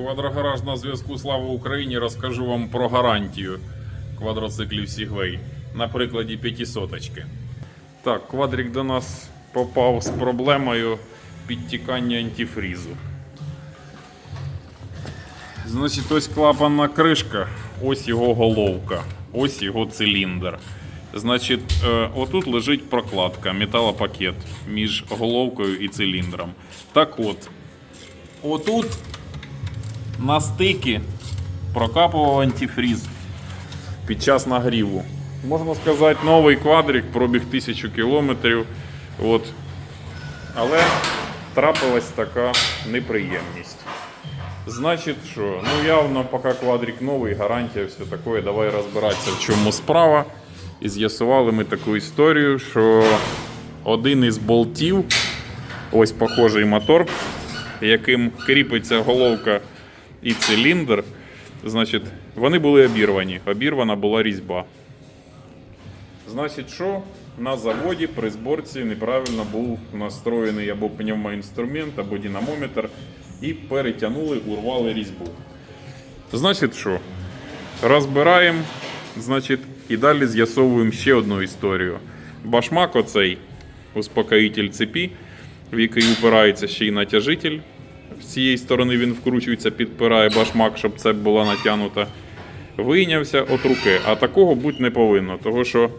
Квадрогараж на зв'язку Слава Україні розкажу вам про гарантію квадроциклів Segway на прикладі п'ятисоточки. Так, квадрик до нас попав з проблемою підтікання антифрізу. Значить, ось клапанна кришка, ось його головка, ось його циліндр. Значить, е, отут лежить прокладка, металопакет між головкою і циліндром. Так от, отут на стикі прокапував антифріз під час нагріву. Можна сказати, новий квадрик, пробіг 1000 кілометрів. От. Але трапилась така неприємність. Значить, що? Ну явно, поки квадрик новий, гарантія, все таке, давай розбиратися, в чому справа. І з'ясували ми таку історію, що один із болтів, ось похожий мотор, яким кріпиться головка і циліндр, значить, вони були обірвані. Обірвана була різьба. Значить, що на заводі при зборці неправильно був настроєний або пневмоінструмент, або динамометр, і перетягнули, урвали різьбу. Значить, що? Розбираємо, значить, і далі з'ясовуємо ще одну історію. Башмак оцей успокоїтель цепі, в який упирається ще й натяжитель. З цієї сторони він вкручується, підпирає башмак, щоб цеп була натягнута. Вийнявся от руки, а такого бути не повинно, тому що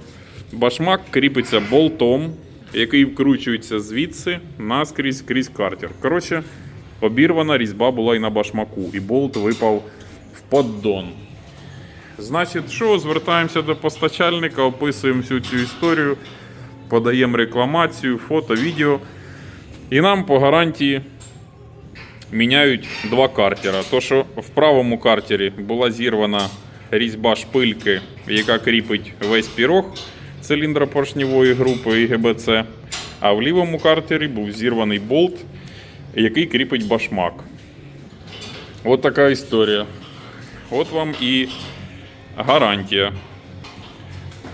башмак кріпиться болтом, який вкручується звідси наскрізь крізь картер. Коротше, обірвана різьба була і на башмаку, і болт випав в поддон. Значить, що, звертаємося до постачальника, описуємо всю цю історію, подаємо рекламацію, фото, відео. І нам по гарантії міняють два картера. То, що в правому картері була зірвана різьба шпильки, яка кріпить весь пірог циліндра поршневої групи і ГБЦ. А в лівому картері був зірваний болт, який кріпить башмак. От така історія. От вам і гарантія.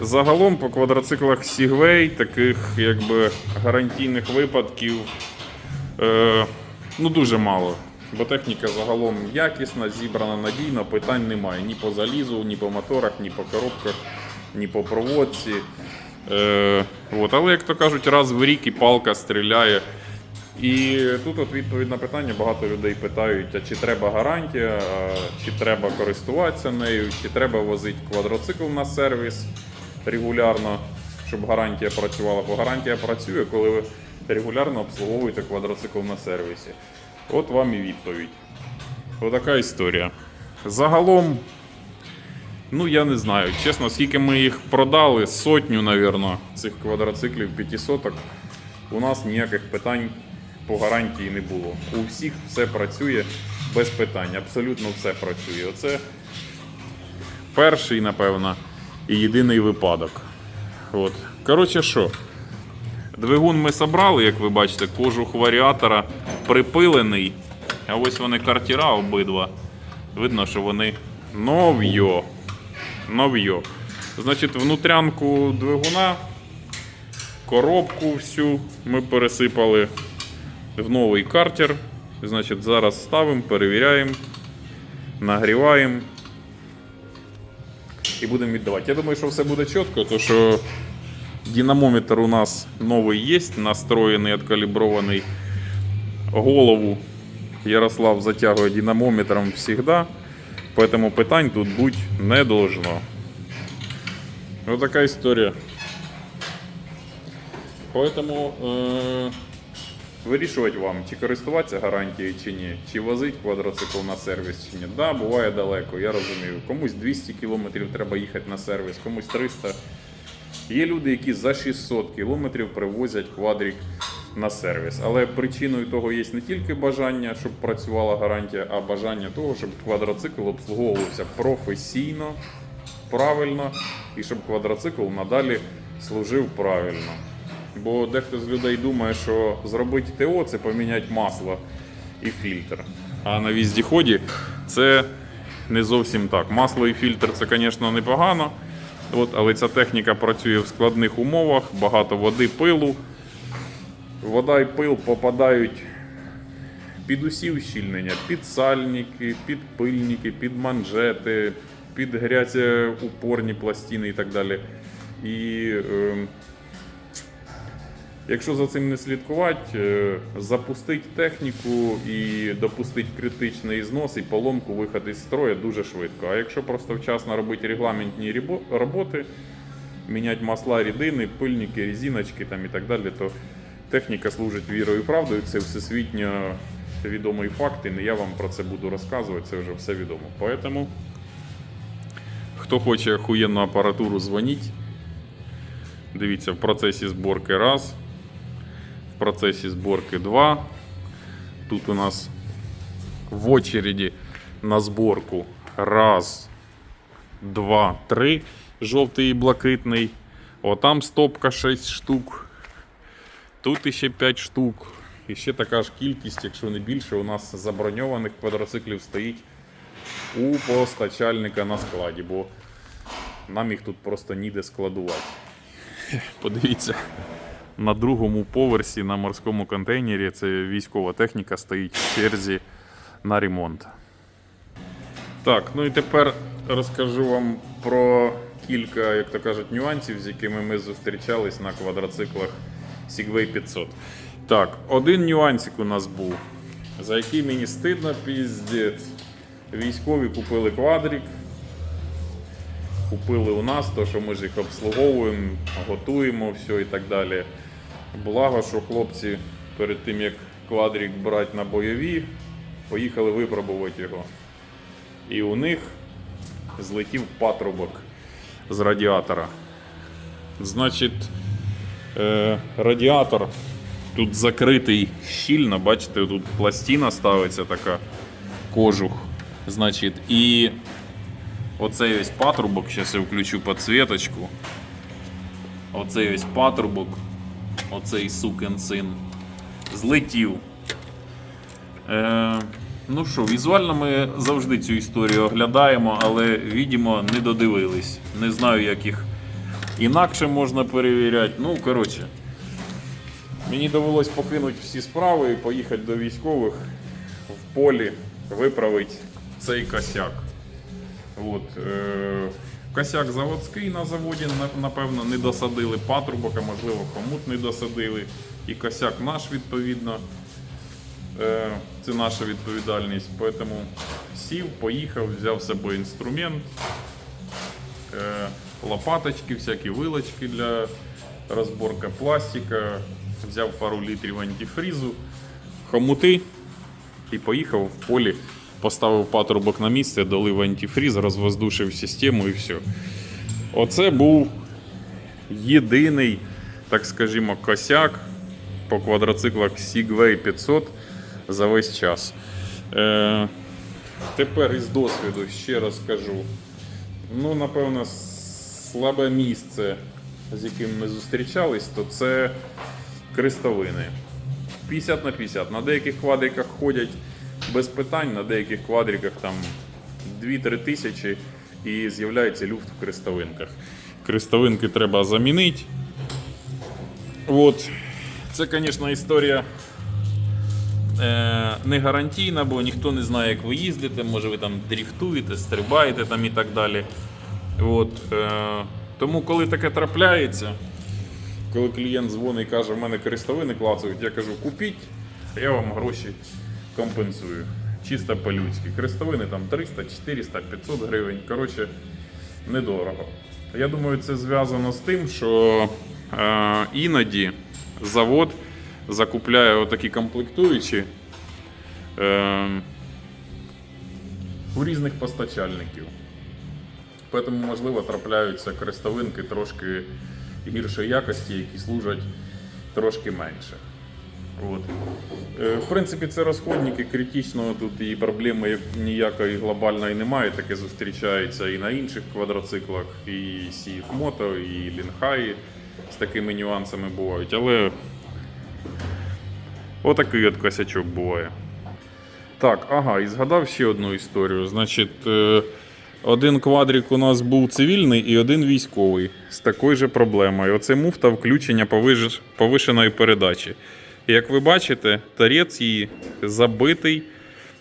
Загалом по квадроциклах Segway таких якби гарантійних випадків е, ну дуже мало. Бо техніка загалом якісна, зібрана надійно, питань немає ні по залізу, ні по моторах, ні по коробках, ні по проводці. Е, от. Але, як то кажуть, раз в рік і палка стріляє. І тут от відповідь на питання багато людей питають, а чи треба гарантія, чи треба користуватися нею, чи треба возити квадроцикл на сервіс регулярно, щоб гарантія працювала. Бо гарантія працює, коли ви регулярно обслуговуєте квадроцикл на сервісі. От вам і відповідь. Отака історія. Загалом, ну я не знаю, чесно, скільки ми їх продали, сотню, навірно, цих квадроциклів 500 у нас ніяких питань по гарантії не було. У всіх все працює без питань, абсолютно все працює. Оце перший, напевно, і єдиний випадок. От. Коротше, що? Двигун ми собрали, як ви бачите, кожух варіатора припилений. А ось вони картіра обидва. Видно, що вони нов'йо. Нов'йо. Значить, внутрянку двигуна, коробку всю ми пересипали в новий картер. Значить, зараз ставимо, перевіряємо, нагріваємо і будемо віддавати. Я думаю, що все буде чітко, тому що динамометр у нас новий є, настроєний, откалібрований. Голову Ярослав затягує динамометром завжди, поэтому питань тут бути не должно. Ось така історія. Поэтому е- вирішувати вам, чи користуватися гарантією чи ні, чи возить квадроцикл на сервіс чи ні. Да, буває далеко, я розумію. Комусь 200 кілометрів треба їхати на сервіс, комусь 300. Є люди, які за 600 кілометрів привозять квадрик на сервіс. Але причиною того є не тільки бажання, щоб працювала гарантія, а бажання того, щоб квадроцикл обслуговувався професійно, правильно і щоб квадроцикл надалі служив правильно. Бо дехто з людей думає, що зробити ТО це поміняти масло і фільтр. А на віздіході це не зовсім так. Масло і фільтр це, звісно, непогано. От, але ця техніка працює в складних умовах, багато води, пилу. Вода і пил попадають під усі ущільнення, під сальники, під пильники, під манжети, під грязеупорні пластини і так далі. І е, якщо за цим не слідкувати, е, запустить техніку і допустить критичний знос і поломку виход із строю дуже швидко. А якщо просто вчасно робити регламентні роботи, міняти масла, рідини, пильники, резиночки там і так далі, то техніка служить вірою і правдою. Це всесвітньо відомий факт, і не я вам про це буду розказувати, це вже все відомо. Поэтому, хто хоче охуєнну апаратуру, дзвоніть. Дивіться, в процесі зборки раз, в процесі зборки два. Тут у нас в очереді на зборку раз, два, три. Жовтий і блакитний. О, там стопка 6 штук. Тут іще 5 штук. І ще така ж кількість, якщо не більше, у нас заброньованих квадроциклів стоїть у постачальника на складі, бо нам їх тут просто ніде складувати. Подивіться, на другому поверсі на морському контейнері це військова техніка стоїть в черзі на ремонт. Так, ну і тепер розкажу вам про кілька, як то кажуть, нюансів, з якими ми зустрічались на квадроциклах Segway 500. Так, один нюансик у нас був, за який мені стидно, піздець. Військові купили квадрик, купили у нас, то що ми ж їх обслуговуємо, готуємо, все і так далі. Благо, що хлопці перед тим як квадрик брати на бойові, поїхали випробувати його. І у них злетів патрубок з радіатора. Значить, е, радіатор тут закритий щільно, бачите, тут пластина ставиться така кожух. Значить, і оцей ось патрубок, зараз я включу підсвіточку. Оцей ось патрубок, оцей сукин син, злетів. Е, ну що, візуально ми завжди цю історію оглядаємо, але, відімо, не додивились. Не знаю, як їх інакше можна перевіряти. Ну, коротше, мені довелось покинути всі справи і поїхати до військових в полі, виправити цей косяк. От, е, косяк заводський на заводі, напевно, не досадили патрубок, а можливо, хомут не досадили. І косяк наш відповідно. Е, Це наша відповідальність. Поэтому сів, поїхав, взяв з собою інструмент, е, лопаточки, всякі вилочки для розборки пластика, взяв пару літрів антифрізу, хомути і поїхав в полі, поставив патрубок на місце, долив антифріз, розвоздушив систему і все. Оце був єдиний, так скажімо, косяк по квадроциклах Segway 500 за весь час. Е, тепер із досвіду ще раз кажу. Ну, напевно, слабе місце, з яким ми зустрічались, то це крестовини. 50 на 50. На деяких квадриках ходять без питань, на деяких квадриках там 2-3 тисячі і з'являється люфт в крестовинках. Крестовинки треба замінити. От. Це, звісно, історія е, не гарантійна, бо ніхто не знає, як ви їздите, може ви там дріфтуєте, стрибаєте там і так далі. От, е, тому, коли таке трапляється, коли клієнт дзвонить і каже, в мене крестовини клацають, я кажу, купіть, а я вам гроші компенсую. Чисто по-людськи. Крестовини там 300, 400, 500 гривень. Коротше, недорого. Я думаю, це зв'язано з тим, що е, іноді завод закупляє отакі комплектуючі е, у різних постачальників. Тому, можливо, трапляються крестовинки трошки гіршої якості, які служать трошки менше. От. Е, В принципі, це розходники критичного тут і проблеми ніякої глобальної немає. Таке зустрічається і на інших квадроциклах, і CF Moto, і Лінхаї з такими нюансами бувають. Але отакий от косячок буває. Так, ага, і згадав ще одну історію. Значить, е, один квадрик у нас був цивільний і один військовий з такою же проблемою. Оце муфта включення повиш... повишеної передачі. Як ви бачите, тарець її забитий,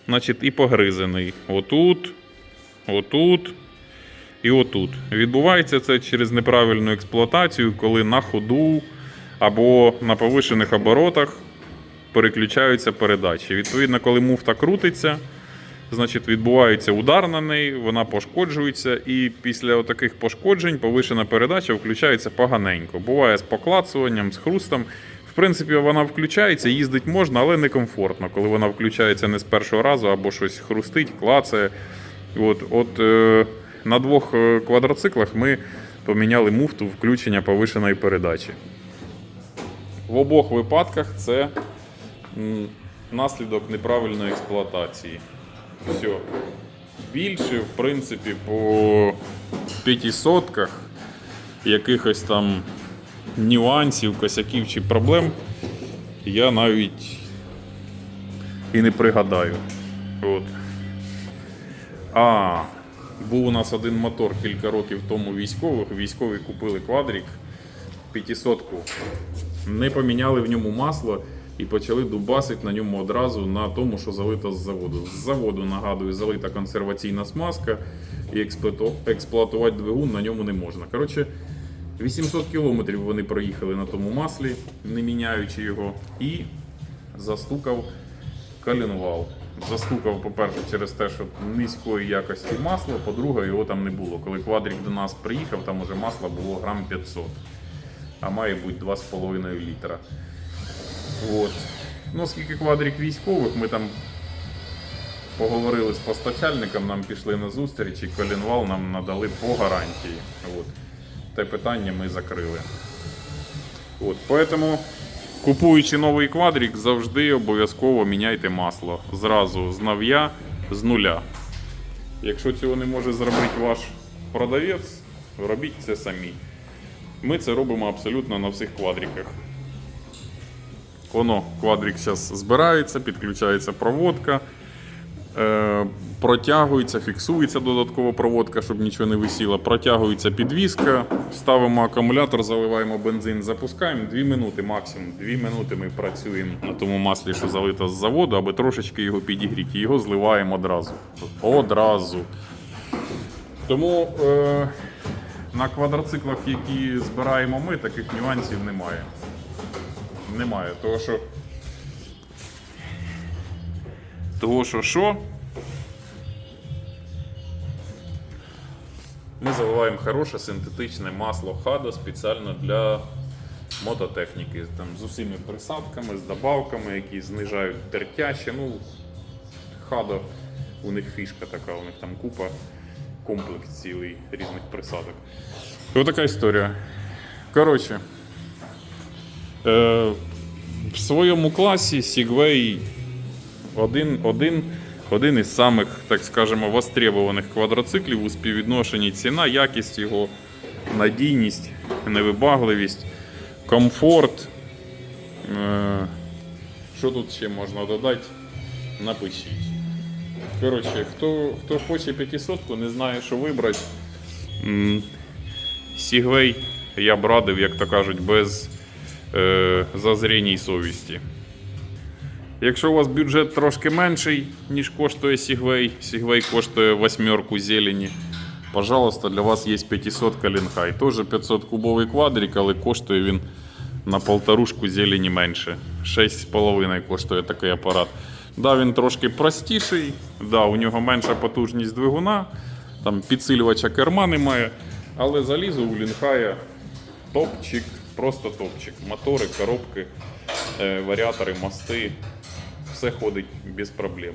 значить, і погризений. Отут, отут і отут. Відбувається це через неправильну експлуатацію, коли на ходу або на повишених оборотах переключаються передачі. Відповідно, коли муфта крутиться, значить відбувається удар на неї, вона пошкоджується, і після таких пошкоджень повишена передача включається поганенько. Буває з поклацуванням, з хрустом. Принципі, вона включається, їздить можна, але некомфортно, коли вона включається не з першого разу або щось хрустить, клацає. От, от е, на двох е, квадроциклах ми поміняли муфту включення повишеної передачі. В обох випадках це наслідок неправильної експлуатації. Все. Більше, в принципі, по п'ятисотках якихось там нюансів, косяків чи проблем я навіть і не пригадаю. От. А, був у нас один мотор кілька років тому військових. Військові купили квадрік 500-ку. Не поміняли в ньому масло і почали дубасити на ньому одразу на тому, що залито з заводу. З заводу, нагадую, залита консерваційна смазка і експлуатувати двигун на ньому не можна. Коротше, 800 кілометрів вони проїхали на тому маслі, не міняючи його, і застукав коленвал. Застукав, по-перше, через те, що низької якості масла, по-друге, його там не було. Коли квадрик до нас приїхав, там уже масла було грам 500, а має бути 2,5 літра. От. Ну, оскільки квадрик військових, ми там поговорили з постачальником, нам пішли на зустріч, і коленвал нам надали по гарантії. От. Те питання ми закрили. От, поэтому, купуючи новий квадрик, завжди обов'язково міняйте масло. Зразу з нав'я, з нуля. Якщо цього не може зробити ваш продавець, робіть це самі. Ми це робимо абсолютно на всіх квадриках. Воно, квадрик зараз збирається, підключається проводка, е, протягується, фіксується додаткова проводка, щоб нічого не висіло. Протягується підвіска, ставимо акумулятор, заливаємо бензин, запускаємо 2 минути максимум. 2 минути ми працюємо на тому маслі, що залито з заводу, аби трошечки його підігріти. Його зливаємо одразу. Одразу. Тому е, на квадроциклах, які збираємо ми, таких нюансів немає. Немає. Того що. Того що що? Ми заливаємо хороше синтетичне масло хадо спеціально для мототехніки. Там, з усіми присадками, з добавками, які знижають тертяще. Ну, хадо, у них фішка така, у них там купа, комплекс цілий різних присадок. Ось така історія. Коротше, е, в своєму класі Segway один, один, із самих, так скажемо, востребованих квадроциклів у співвідношенні ціна, якість його, надійність, невибагливість, комфорт. Е, що тут ще можна додати? Напишіть. Коротше, хто, хто хоче 500 не знає, що вибрати. Сігвей я б радив, як то кажуть, без е, зазріній совісті. Якщо у вас бюджет трошки менший, ніж коштує Segway, Segway коштує восьмерку зелені. Пожалуйста, для вас є 500 Калінхай. Теж 500 кубовий квадрик, але коштує він на полторушку зелені менше. 6,5 коштує такий апарат. Да, він трошки простіший, да, у нього менша потужність двигуна, там підсилювача керма немає, але залізо у Лінхая топчик, просто топчик. Мотори, коробки, е, варіатори, мости. Все ходить без проблем.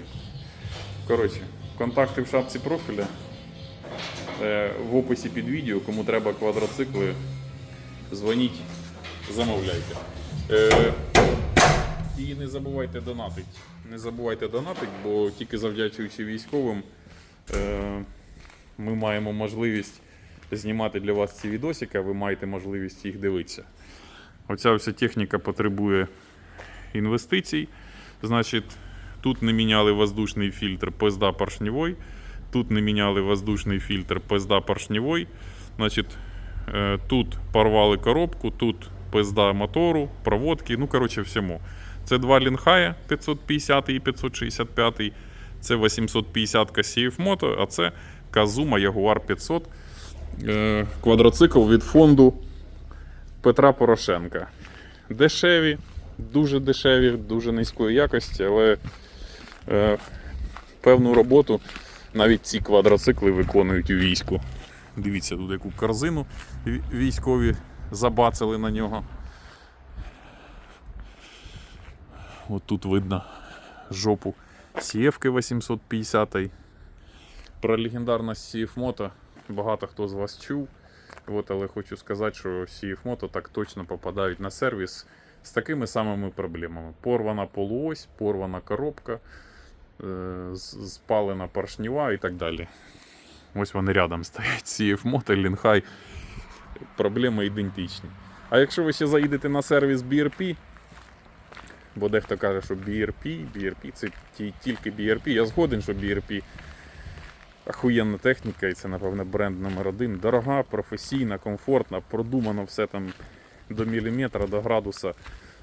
Коротше, контакти в шапці профіля. Е, В описі під відео, кому треба квадроцикли, дзвоніть, замовляйте. Е, І не забувайте донатити. Не забувайте донатити, бо тільки завдячуючи військовим е, ми маємо можливість знімати для вас ці відосики, а ви маєте можливість їх дивитися. Оця вся техніка потребує інвестицій. Значить, тут не міняли воздушний фільтр пизда поршневой, тут не міняли воздушний фільтр пизда поршневой. Значить, е, тут порвали коробку, тут пизда мотору, проводки, ну, коротше, всьому. Це два лінхая 550 і 565. Це 850 CF Moto, а це Kazuma Jaguar 500. Е, Квадроцикл від фонду Петра Порошенка. Дешеві, дуже дешеві, дуже низької якості, але е, певну роботу навіть ці квадроцикли виконують у війську. Дивіться, тут яку корзину військові забацали на нього. От тут видно жопу Сієвки 850. Про легендарність CF Moto багато хто з вас чув. От, але хочу сказати, що CF Moto так точно попадають на сервіс з такими самими проблемами. Порвана полуось, порвана коробка, е, спалена поршнева і так далі. Ось вони рядом стоять. CF Moto, Лінхай. Проблеми ідентичні. А якщо ви ще заїдете на сервіс BRP, бо дехто каже, що BRP, BRP це тільки BRP. Я згоден, що BRP охуєнна техніка, і це, напевно, бренд номер один. Дорога, професійна, комфортна, продумано все там до міліметра, до градуса,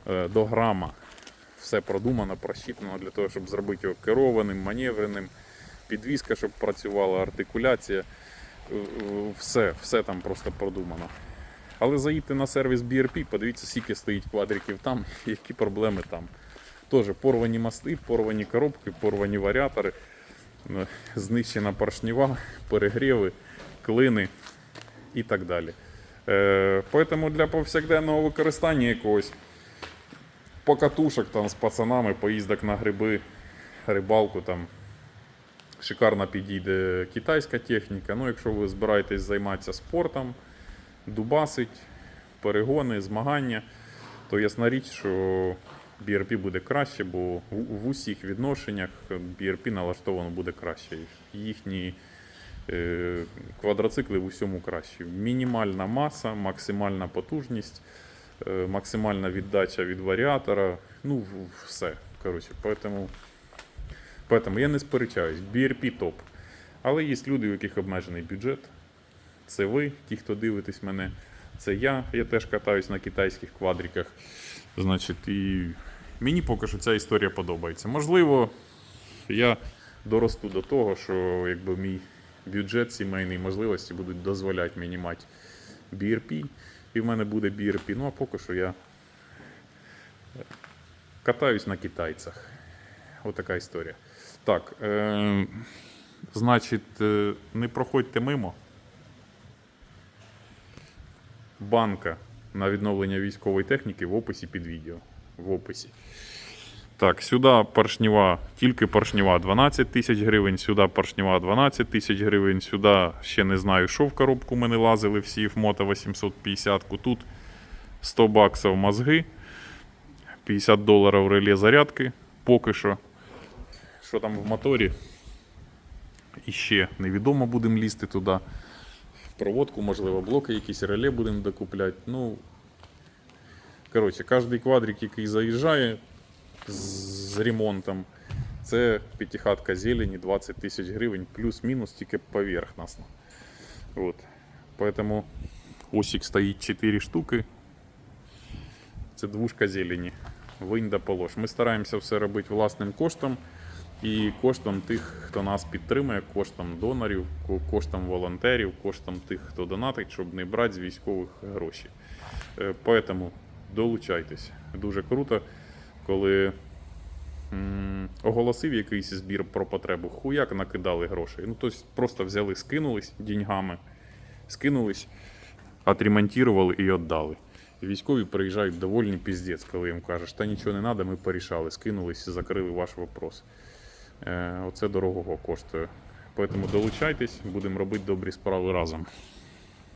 е, до грама. Все продумано, просчитано для того, щоб зробити його керованим, маневреним, підвізка, щоб працювала, артикуляція. Е, е, Все, все там просто продумано. Але заїдьте на сервіс BRP, подивіться, скільки стоїть квадриків там, які проблеми там. Теж порвані мости, порвані коробки, порвані варіатори, знищена поршнева, перегріви, клини і так далі. Е, Поэтому для повсякденного використання якогось покатушок там з пацанами, поїздок на гриби, рибалку там. Шикарно підійде китайська техніка. Ну, якщо ви збираєтесь займатися спортом, дубасить, перегони, змагання, то ясна річ, що BRP буде краще, бо в, усіх відношеннях BRP налаштовано буде краще. Їхні квадроцикли в усьому кращі. Мінімальна маса, максимальна потужність, е, максимальна віддача від варіатора. Ну, все. Коротше, поэтому, поэтому я не сперечаюсь. BRP топ. Але є люди, у яких обмежений бюджет. Це ви, ті, хто дивитесь мене. Це я. Я теж катаюсь на китайських квадриках. Значить, і мені поки що ця історія подобається. Можливо, я доросту до того, що якби мій бюджет, сімейні можливості будуть дозволяти мені мати BRP, і в мене буде BRP. Ну а поки що я катаюсь на китайцях. Отака історія. Так, е, значить, е, не проходьте мимо. Банка на відновлення військової техніки в описі під відео. В описі. Так, сюди поршнева, тільки поршнева 12 тисяч гривень, сюди поршнева 12 тисяч гривень, сюди ще не знаю, що в коробку ми не лазили всі в мото 850. Тут 100 баксів мозги, 50 доларів реле зарядки. Поки що. Що там в моторі? І ще невідомо будемо лізти туди. Проводку, можливо, блоки якісь реле будемо докупляти. Ну, коротше, кожний квадрик, який заїжджає з, ремонтом, це п'ятихатка зелені 20 тисяч гривень, плюс-мінус тільки поверхностно. От. Поэтому осік стоїть 4 штуки. Це двушка зелені. Винь да полож. Ми стараємося все робити власним коштом і коштом тих, хто нас підтримує, коштом донорів, коштом волонтерів, коштом тих, хто донатить, щоб не брати з військових гроші. Е, Поэтому долучайтесь. Дуже круто, коли м, оголосив якийсь збір про потребу, хуяк накидали грошей. Ну, тобто просто взяли, скинулись деньгами, скинулись, отремонтували і віддали. Військові приїжджають довольні піздець, коли їм кажеш, та нічого не треба, ми порішали, скинулись, і закрили ваш вопрос. Е, Оце дорогого коштує. Поэтому долучайтесь, будемо робити добрі справи разом.